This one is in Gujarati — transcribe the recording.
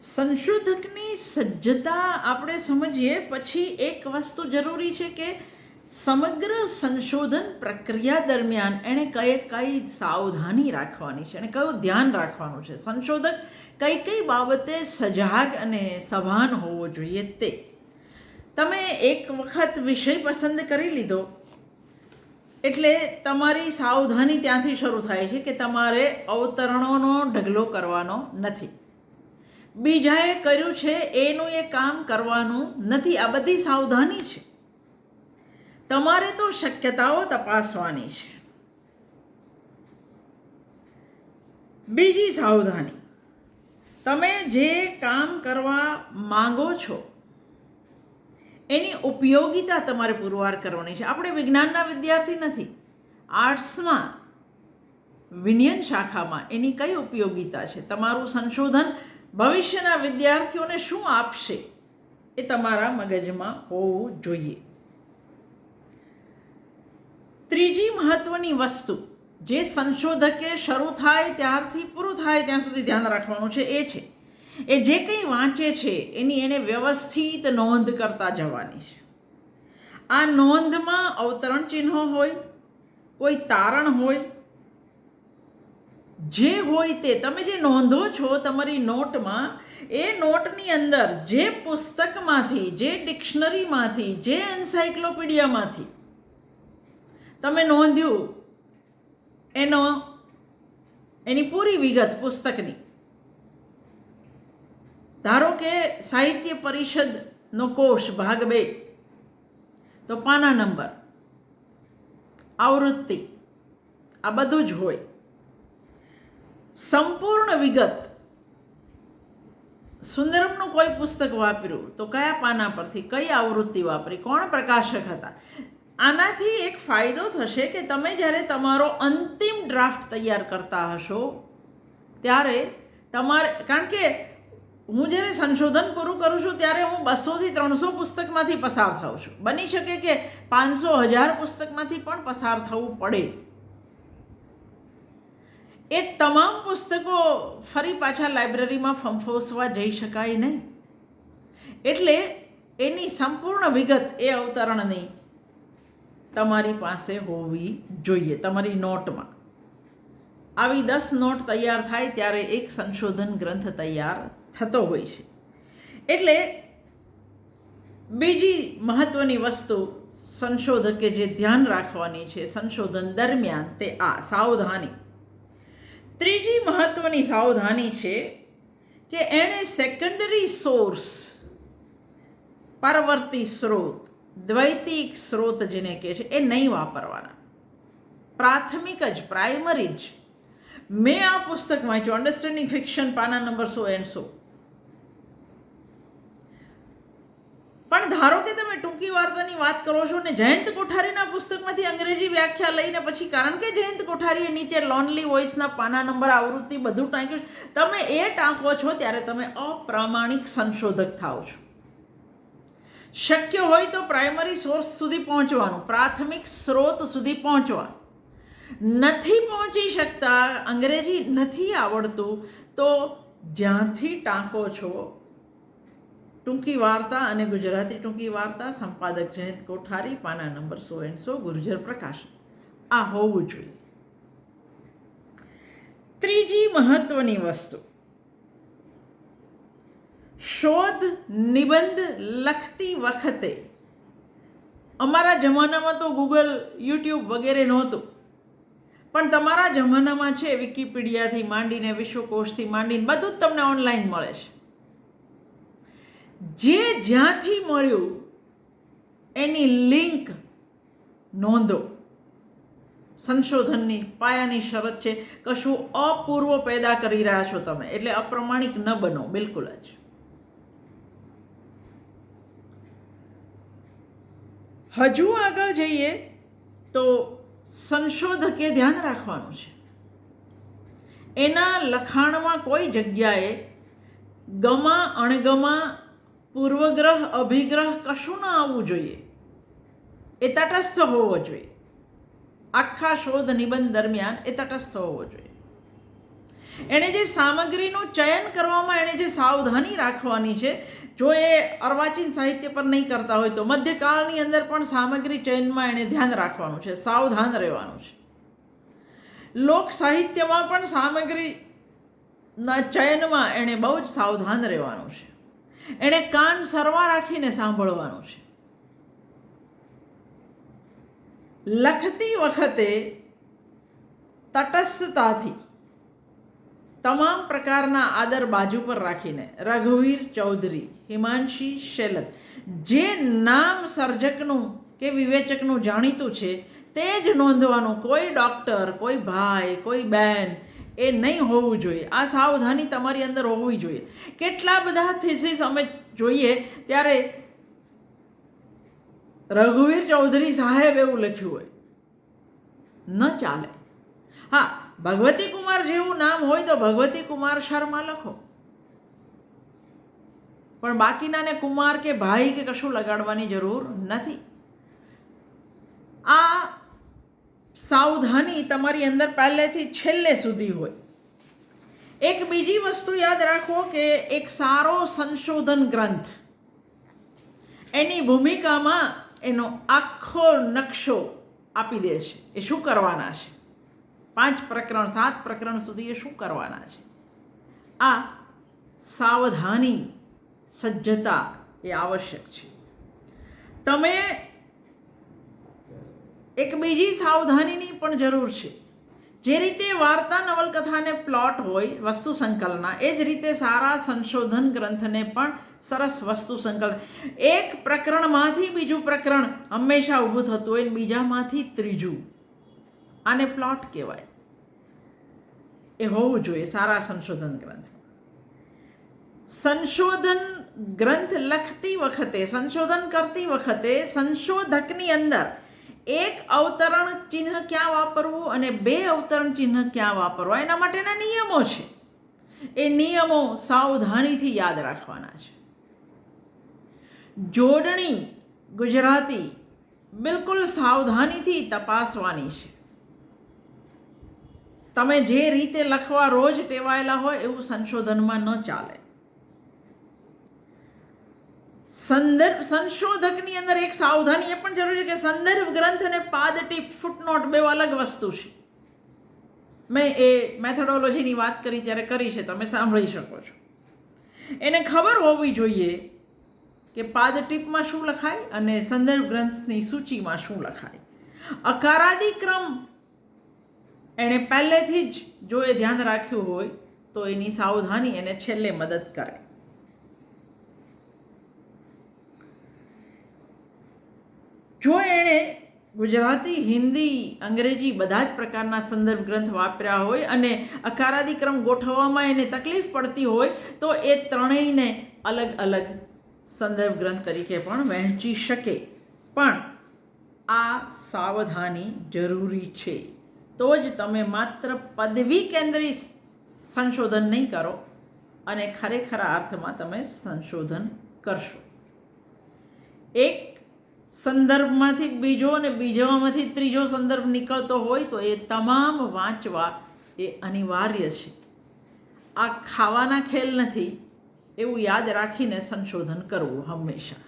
સંશોધકની સજ્જતા આપણે સમજીએ, પછી એક વસ્તુ જરૂરી છે કે સમગ્ર સંશોધન પ્રક્રિયા દરમિયાન એણે કઈ કઈ સાવધાની રાખવાની છે અને કયું ધ્યાન રાખવાનું છે. સંશોધક કઈ કઈ બાબતે સજાગ અને સભાન હોવો જોઈએ તે. તમે એક વખત વિષય પસંદ કરી લીધો, એટલે તમારી સાવધાની ત્યાંથી શરૂ થાય છે કે તમારે અવતરણોનો ઢગલો કરવાનો નથી. બીજાએ કર્યું છે, એનું એ કામ કરવાનું નથી. આ બધી સાવધાની છે. તમારે તો શક્યતાઓ તપાસવાની છે. બીજી સાવધાની. તમે જે કામ કરવા માંગો છો, એની ઉપયોગિતા તમારે પુરવાર કરવાની છે. આપણે વિજ્ઞાનના વિદ્યાર્થી નથી. આર્ટ્સમાં, વિનયન શાખામાં એની કઈ ઉપયોગિતા છે? તમારું સંશોધન ભવિષ્યના વિદ્યાર્થીઓને શું આપશે એ તમારા મગજમાં હોવું જોઈએ. ત્રીજી મહત્વની વસ્તુ જે સંશોધકે શરૂ થાય ત્યારથી પૂરું થાય ત્યાં સુધી ધ્યાન રાખવાનું છે એ છે એ જે કંઈ વાંચે છે એની એને વ્યવસ્થિત નોંધ કરતા જવાની છે. આ નોંધમાં અવતરણ ચિહ્નો હોય, કોઈ તારણ હોય જે હોય તે, તમે જે નોંધો છો તમારી નોટમાં, એ નોટની અંદર જે પુસ્તકમાંથી, જે ડિક્શનરીમાંથી, જે એન્સાઇક્લોપીડિયામાંથી તમે નોંધ્યું, એનો, એની પૂરી વિગત પુસ્તકની. ધારો કે સાહિત્ય પરિષદનો કોષ ભાગ બે, તો પાના નંબર, આવૃત્તિ, આ બધું જ હોય. સંપૂર્ણ વિગત સુંદરમનું કોઈ પુસ્તક વાપર્યું તો કયા પાના પરથી, કઈ આવૃત્તિ વાપરી, કોણ પ્રકાશક હતા? આનાથી એક ફાયદો થશે કે તમે જ્યારે તમારો અંતિમ ડ્રાફ્ટ તૈયાર કરતા હશો, ત્યારે તમારે, કારણ કે હું જ્યારે સંશોધન પૂરું કરું છું, ત્યારે હું બસોથી ત્રણસો પુસ્તકમાંથી પસાર થાઉં છું. બની શકે કે પાંચસો હજાર પુસ્તકમાંથી પણ પસાર થવું પડે. એ તમામ પુસ્તકો ફરી પાછા લાઇબ્રેરીમાં ફંફોસવા જઈ શકાય નહીં. એટલે એની સંપૂર્ણ વિગત એ અવતરણની તમારી પાસે હોવી જોઈએ, તમારી નોટમાં. આવી દસ નોટ તૈયાર થાય ત્યારે એક સંશોધન ગ્રંથ તૈયાર થતો હોય છે. એટલે બીજી મહત્ત્વની વસ્તુ સંશોધકે જે ધ્યાન રાખવાની છે સંશોધન દરમિયાન તે આ સાવધાની. ત્રીજી મહત્વની સાવધાની છે કે એણે સેકન્ડરી સોર્સ પરવર્તી સ્ત્રોત દ્વૈતિક સ્ત્રોત જેને કહે છે, એ નહીં વાપરવાના. પ્રાથમિક જ પ્રાઇમરી જ. મેં આ પુસ્તક વાંચ્યું અન્ડરસ્ટેન્ડિંગ ફિક્શન પાના નંબર સો એન્ડ સો પણ ધારો કે તમે ટૂંકી વાર્તાની વાત કરો છો ને જયંત કોઠારીના પુસ્તકમાંથી અંગ્રેજી વ્યાખ્યા લઈને પછી કારણ કે જયંત કોઠારીએ નીચે લોનલી વોઇસના પાના નંબર આવૃત્તિ બધું ટાંક્યું છે, તમે એ ટાંકો છો ત્યારે તમે અપ્રામાણિક સંશોધક થાઓ છો. શક્ય હોય તો પ્રાઇમરી સોર્સ સુધી પહોંચવાનું, પ્રાથમિક સ્ત્રોત સુધી પહોંચવાનું. નથી પહોંચી શકતા, અંગ્રેજી નથી આવડતું, તો જ્યાંથી ટાંકો છો ટૂંકી વાર્તા અને ગુજરાતી ટૂંકી વાર્તા સંપાદક જયંત કોઠારી, પાના number so and so, Gurjar Prakash. આ હોવું જોઈએ. ત્રીજી મહત્વની વસ્તુ. શોધ નિબંધ લખતી વખતે અમારા જમાનામાં તો ગૂગલ યુટ્યુબ વગેરે નહોતું. પણ તમારા જમાનામાં છે વિકિપીડિયાથી માંડીને વિશ્વકોશથી માંડીને બધું જ તમને ઓનલાઈન મળે છે. જે જ્યાંથી મળ્યું, એની લિંક નોંધો. સંશોધનની પાયાની શરત છે, કશું અપૂર્વ પેદા કરી રહ્યા છો તમે, એટલે અપ્રમાણિક ન બનો, બિલકુલ જ. હજુ આગળ જઈએ તો સંશોધકે ધ્યાન રાખવાનું છે. એના લખાણમાં કોઈ જગ્યાએ ગમા, અણગમા પૂર્વગ્રહ, અભિગ્રહ કશું ન આવવું જોઈએ. એ તટસ્થ હોવો જોઈએ. આખા શોધ નિબંધ દરમિયાન એ તટસ્થ હોવો જોઈએ. એણે જે સામગ્રીનું ચયન કરવામાં એણે જે સાવધાની રાખવાની છે, જો એ અર્વાચીન સાહિત્ય પર નહીં કરતા હોય તો મધ્યકાળની અંદર પણ સામગ્રી ચયનમાં એણે ધ્યાન રાખવાનું છે, સાવધાન રહેવાનું છે. લોક સાહિત્યમાં પણ સામગ્રીના ચયનમાં એણે બહુ જ સાવધાન રહેવાનું છે. એણે કાન સરવા રાખીને સાંભળવાનું છે. લખતી વખતે તટસ્થતાથી તમામ પ્રકારના આદર બાજુ પર રાખીને રઘુવીર ચૌધરી, હિમાંશી શેલત જે નામ સર્જકનું કે વિવેચકનું જાણીતું છે, તે જ નોંધવાનું. કોઈ ડૉક્ટર કોઈ ભાઈ, કોઈ બેન એ નહીં હોવું જોઈએ. આ સાવધાની તમારી અંદર હોવી જોઈએ. કેટલા બધા થીસીસ અમે જોઈએ ત્યારે રઘુવીર ચૌધરી સાહેબ એવું લખ્યું હોય. ન ચાલે. હા, ભગવતી કુમાર જેવું નામ હોય તો ભગવતી કુમાર શર્મા લખો. પણ બાકીનાને કુમાર કે ભાઈ કે કશું લગાડવાની જરૂર નથી. આ સાવધાની તમારી અંદર પહેલેથી છેલ્લે સુધી હોય. એક બીજી વસ્તુ યાદ રાખો કે એક સારો સંશોધન ગ્રંથ, એની ભૂમિકામાં એનો આખો નકશો આપી દે છે. એ શું કરવાના છે? પાંચ પ્રકરણ, સાત પ્રકરણ સુધી એ શું કરવાના છે? આ સાવધાની, સજ્જતા એ આવશ્યક છે. તમે એક બીજી સાવધાનીની પણ જરૂર છે. જે રીતે વાર્તા નવલકથાને પ્લોટ હોય વસ્તુ સંકલના, એ જ રીતે સારા સંશોધન ગ્રંથને પણ સરસ વસ્તુ સંકલન. એક પ્રકરણમાંથી બીજું પ્રકરણ હંમેશા ઊભું થતું હોય બીજામાંથી ત્રીજું. આને પ્લોટ કહેવાય. એ હોવું જોઈએ સારા સંશોધન ગ્રંથ. સંશોધન ગ્રંથ લખતી વખતે, સંશોધન કરતી વખતે સંશોધકની અંદર એક અવતરણ ચિહ્ન ક્યાં વાપરવું અને બે અવતરણ ચિહ્ન ક્યાં વાપરવા? એના માટેના નિયમો છે. એ નિયમો સાવધાનીથી યાદ રાખવાના છે. જોડણી ગુજરાતી બિલકુલ સાવધાનીથી તપાસવાની છે. તમે જે રીતે લખવા રોજ ટેવાયેલા હોય એવું સંશોધનમાં ન ચાલે. સંદર્ભ સંશોધકની અંદર એક સાવધાની એ પણ જરૂરી છે કે સંદર્ભ ગ્રંથ અને પાદ ટીપ ફૂટનોટ બે અલગ વસ્તુ છે. મેં એ મેથડોલોજીની વાત કરી ત્યારે કરી છે, તમે સાંભળી શકો છો. એને ખબર હોવી જોઈએ કે પાદ ટીપમાં શું લખાય અને સંદર્ભ ગ્રંથની સૂચિમાં શું લખાય. અકારાદી ક્રમ એણે પહેલેથી જ જો એ ધ્યાન રાખ્યું હોય તો એની સાવધાની એને છેલ્લે મદદ કરે. જો એણે ગુજરાતી, હિન્દી, અંગ્રેજી બધા જ પ્રકારના સંદર્ભ ગ્રંથ વાપર્યા હોય અને અકારાદિક્રમ ગોઠવવામાં એને તકલીફ પડતી હોય, તો એ ત્રણેયને અલગ અલગ સંદર્ભ ગ્રંથ તરીકે પણ વહેંચી શકે. પણ આ સાવધાની જરૂરી છે. તો જ તમે માત્ર પદવી કેન્દ્રિત સંશોધન નહીં કરો અને ખરેખરા અર્થમાં તમે સંશોધન કરશો. એક સંદર્ભમાંથી બીજો અને બીજામાંથી ત્રીજો સંદર્ભ નીકળતો હોય તો એ તમામ વાંચવા એ અનિવાર્ય છે. આ ખાવાના ખેલ નથી, એવું યાદ રાખીને સંશોધન કરવું હંમેશા.